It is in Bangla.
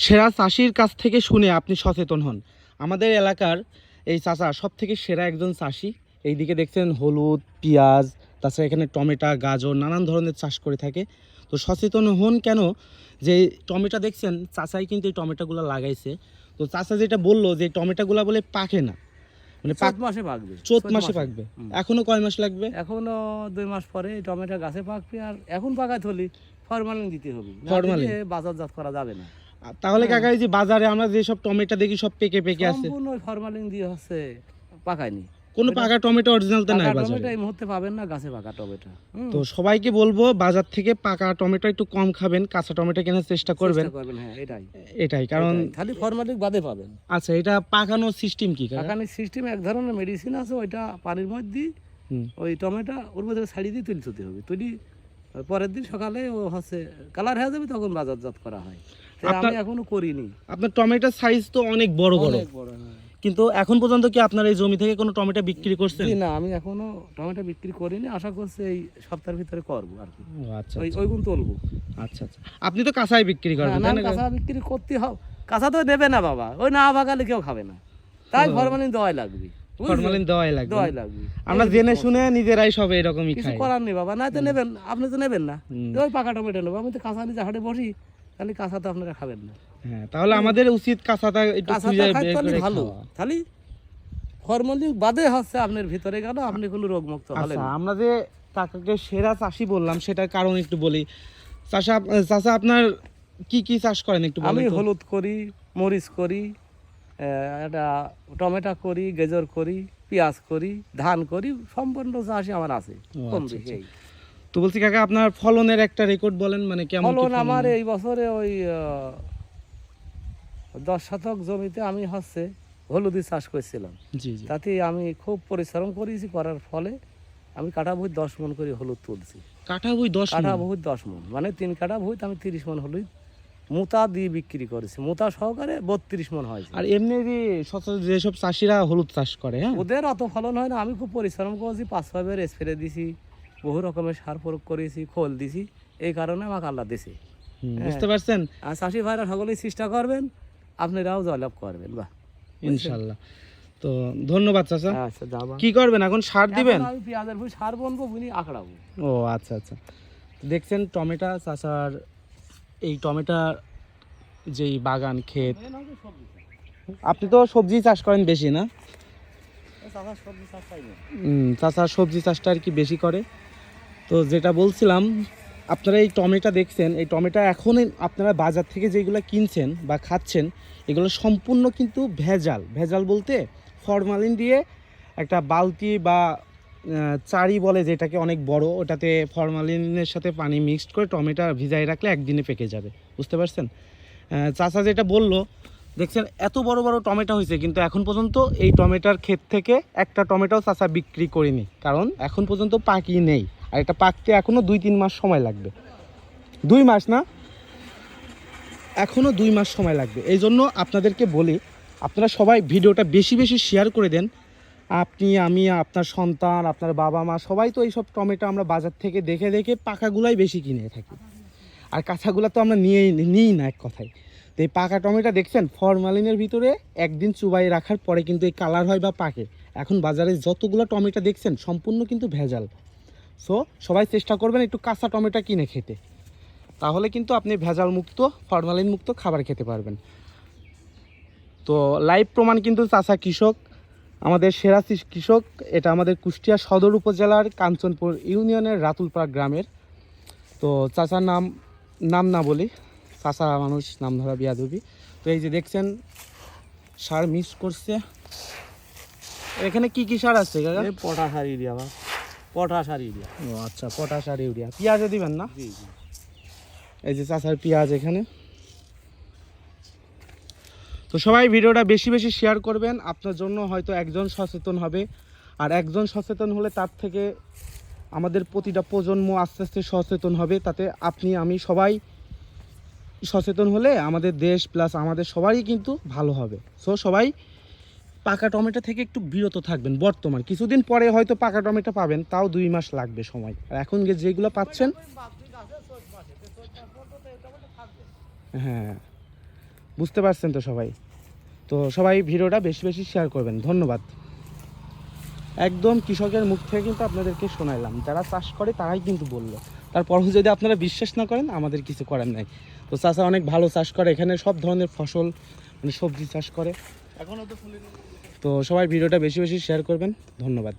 সেরা চাষির কাছ থেকে শুনে আপনি সচেতন হন। আমাদের এলাকার এই চাষা সব থেকে সেরা একজন চাষি। এইদিকে দেখছেন হলুদ পেঁয়াজ তাছাড়া এখানে টমেটো গাজর নানান ধরনের চাষ করে থাকে। তো সচেতন হন কেন? যে টমেটো দেখছেন চাচাই কিন্তু এই টমেটোগুলো লাগাইছে। তো চাচা যেটা বলল যে টমেটোগুলো বলে পাকে না। মানে পাক মাসে পাকবে। চোদ্দ মাসে পাকবে। এখনও কয় মাস লাগবে? এখনও দুই মাস পরে টমেটো গাছে পাকবে আর এখন পাকায় থলি ফরমালিন দিতে হবে। ফরমালিন? বাজারজাত করা যাবে না। তাহলে হ্যাঁ। কাকা এই যে বাজারে আমরা যে সব টমেটো দেখি সব পেকে পেকে আছে। সম্পূর্ণ ফরমালিন দিয়ে হচ্ছে পাকায়নি। কোনো পাকা টমেটো অরিজিনাল তো নাই বাজারে? টমেটো এই মুহূর্তে পাবেন না গাছে পাকা টমেটো। তো সবাইকে বলব বাজার থেকে পাকা টমেটো একটু কম খাবেন কাঁচা টমেটো কেনার চেষ্টা করবেন চেষ্টা করবেন। হ্যাঁ এটাই। এটাই কারণ খালি ফরমালিন বাদে পাবেন। আচ্ছা এটা পাকানোর সিস্টেম কি পাকানির সিস্টেম এক ধরনের মেডিসিন আছে ওইটা পানির মধ্যে ওই টমেটো ওর মধ্যে ছাড়িয়ে দিয়ে তুলতে হবে। তুলি পরের দিন সকালে ও হচ্ছে কালার হয়ে যাবে তখন বাজারজাত করা হয়। আমি এখনও করিনি। আপনার টমেটোর সাইজ তো অনেক বড় বড়। অনেক বড় হ্যাঁ। কিন্তু এখন পর্যন্ত কি আপনার এই জমি থেকে কোনো টমেটো বিক্রি করছেন? না আমি এখনও টমেটো বিক্রি করিনি। আশা করছি এই সপ্তাহের ভিতরে করব আর কি। আচ্ছা ওই ওইগুলো তুলবো। আচ্ছা আচ্ছা। আপনি তো কাঁচাই বিক্রি করবেন না কাঁচা বিক্রি করতে হবে। কাঁচা তো নেবে না বাবা। ওই না পাকালে কেউ খাবে না। তাই ফরমালিন দেওয়াই লাগবে? ফরমালিন দেওয়াই লাগবে। দেওয়াই লাগবে। আমরা জেনে শুনে নিজেরাই সব এরকমই কিছু করার নেই বাবা না তো নেবেন আপনি তো নেবেন না। ওই পাকা টমেটো নেব। আমি তো কাঁচা নিচে হাটে বসি। তাহলে কাঁচা তো আপনারা খাবেন না। হ্যাঁ তাহলে আমাদের উচিত কাঁচাটা একটু ভালো। তাহলে বাদে হচ্ছে আপনার ভিতরে গেল আপনি কোনো রোগ মুক্ত হলেন আচ্ছা আমরা যে কাকাকে সেরা চাষি বললাম সেটার কারণ একটু বলি। চাষা চাষা আপনার কি কি চাষ করেন একটু আমি হলুদ করি মরিচ করি একটা টমেটো করি গেজর করি পেঁয়াজ করি ধান করি সম্পূর্ণ চাষই আমার আছে কম আচ্ছা, বেশি এই। তো বলছি কাকা আপনার ফলনের একটা রেকর্ড বলেন মানে কেমন ফলন? আমার এই বছরে ওই দশ শতক জমিতে আমি হচ্ছে হলুদি চাষ করছিলাম। তাতে আমি খুব পরিশ্রম করেছি করার ফলে আমি কাটা ভুঁই দশ মন করে হলুদ তুলছি। কাঠা বই দশ কাটা। ভুঁই দশ মন মানে তিন কাটা ভুঁইতে আমি তিরিশ মন হলুদ মোতা দিয়ে বিক্রি করেছি। মুতা সহকারে বত্রিশ মন হয় আর এমনি যেসব চাষিরা হলুদ চাষ করে হ্যাঁ? ওদের অত ফলন হয় না আমি খুব পরিশ্রম করেছি পাঁচ ছয়বার স্প্রে দিছি। বহু রকমের সার প্রয়োগ করেছি খোল দিছি এই কারণে আমাকে আল্লাহ দিছে। হুম, বুঝতে পারছেন? আর চাষি ভাইরা সকলেই চেষ্টা করবেন আপনারাও জয়লাভ করবেন বাহ। ইনশাল্লাহ। তো ধন্যবাদ চাচা। আচ্ছা কি করবেন এখন সার দিবেন? পেঁয়াজের ভুঁই সার বনবো বুনি আঁকড়াবো ও আচ্ছা আচ্ছা। দেখছেন টমেটো চাচার এই টমেটার যেই বাগান ক্ষেত। আপনি তো সবজি চাষ করেন বেশি না? চাষা সবজি চাষ চাষটা আর কি বেশি করে। তো যেটা বলছিলাম, আপনারা এই টমেটো দেখছেন, এই টমেটো এখন আপনারা বাজার থেকে যেগুলো কিনছেন বা খাচ্ছেন, এগুলো সম্পূর্ণ কিন্তু ভেজাল। ভেজাল বলতে ফরমালিন দিয়ে একটা বালতি বা চারি বলে যেটাকে অনেক বড়, ওটাতে ফরমালিনের সাথে পানি মিক্সড করে টমেটো ভিজাই রাখলে একদিনে পেকে যাবে। বুঝতে পারছেন? চাচা যেটা বলল দেখছেন, এত বড় বড় টমেটো হয়েছে, কিন্তু এখন পর্যন্ত এই টমেটোর ক্ষেত থেকে একটা টমেটো চাচা বিক্রি করিনি। কারণ এখন পর্যন্ত পাকি নেই। আর এটা পাকতে এখনও দুই তিন মাস সময় লাগবে। দুই মাস না? এখনও দুই মাস সময় লাগবে। এই জন্য আপনাদেরকে বলি, আপনারা সবাই ভিডিওটা বেশি বেশি শেয়ার করে দেন। আপনি, আমি, আপনার সন্তান, আপনার বাবা মা, সবাই তো এইসব টমেটো আমরা বাজার থেকে দেখে দেখে পাকাগুলাই বেশি কিনে থাকি। আর কাঁচাগুলো তো আমরা নিয়েই, নিই না এক কথায়। তো এই পাকা টমেটো দেখছেন? ফরমালিনের ভিতরে একদিন চুবাই রাখার পরে কিন্তু এই কালার হয় বা পাকে। এখন বাজারে যতগুলো টমেটো দেখছেন, সম্পূর্ণ কিন্তু ভেজাল। সো সবাই চেষ্টা করবেন একটু কাঁচা টমেটো কিনে খেতে। তাহলে কিন্তু আপনি ভেজাল মুক্ত ফরমালিন মুক্ত খাবার খেতে পারবেন। তো লাইভ প্রমাণ কিন্তু চাষা কৃষক, আমাদের সেরা কৃষক, এটা আমাদের কুষ্টিয়া সদর উপজেলার কাঞ্চনপুর ইউনিয়নের রাতুলপাড়া গ্রামের। তো চাচার নাম নাম না বলি চাচা মানুষ নাম ধরা বিয়াদবি। তো এই যে দেখছেন সার মিক্স করছে। এখানে কি কি সার আছে কাকা? আর ইউরিয়া বা পটাশ আর ইউরিয়া। ও আচ্ছা পটাশ আর ইউরিয়া। পেঁয়াজও দিবেন না? এই যে চাচার পেঁয়াজ এখানে। তো সবাই ভিডিওটা বেশি বেশি শেয়ার করবেন। আপনার জন্য হয়তো একজন সচেতন হবে। আর একজন সচেতন হলে তার থেকে আমাদের প্রতিটা প্রজন্ম আস্তে আস্তে সচেতন হবে। তাতে আপনি আমি সবাই সচেতন হলে আমাদের দেশ প্লাস আমাদের সবারই কিন্তু ভালো হবে। সো সবাই পাকা টমেটো থেকে একটু বিরত থাকবেন বর্তমান। কিছুদিন পরে হয়তো পাকা টমেটো পাবেন, তাও দুই মাস লাগবে সময়। আর এখন যেগুলো পাচ্ছেন হ্যাঁ বুঝতে পারছেন তো সবাই? তো সবাই ভিডিওটা বেশি বেশি শেয়ার করবেন। ধন্যবাদ। একদম কৃষকের মুখ থেকে কিন্তু আপনাদেরকে শোনাইলাম। যারা চাষ করে তারাই কিন্তু বলল। তারপরও যদি আপনারা বিশ্বাস না করেন আমাদের কিছু করার নাই। তো চাষা অনেক ভালো চাষ করে এখানে সব ধরনের ফসল মানে সবজি চাষ করে। এখনও তো তো সবাই ভিডিওটা বেশি বেশি শেয়ার করবেন। ধন্যবাদ।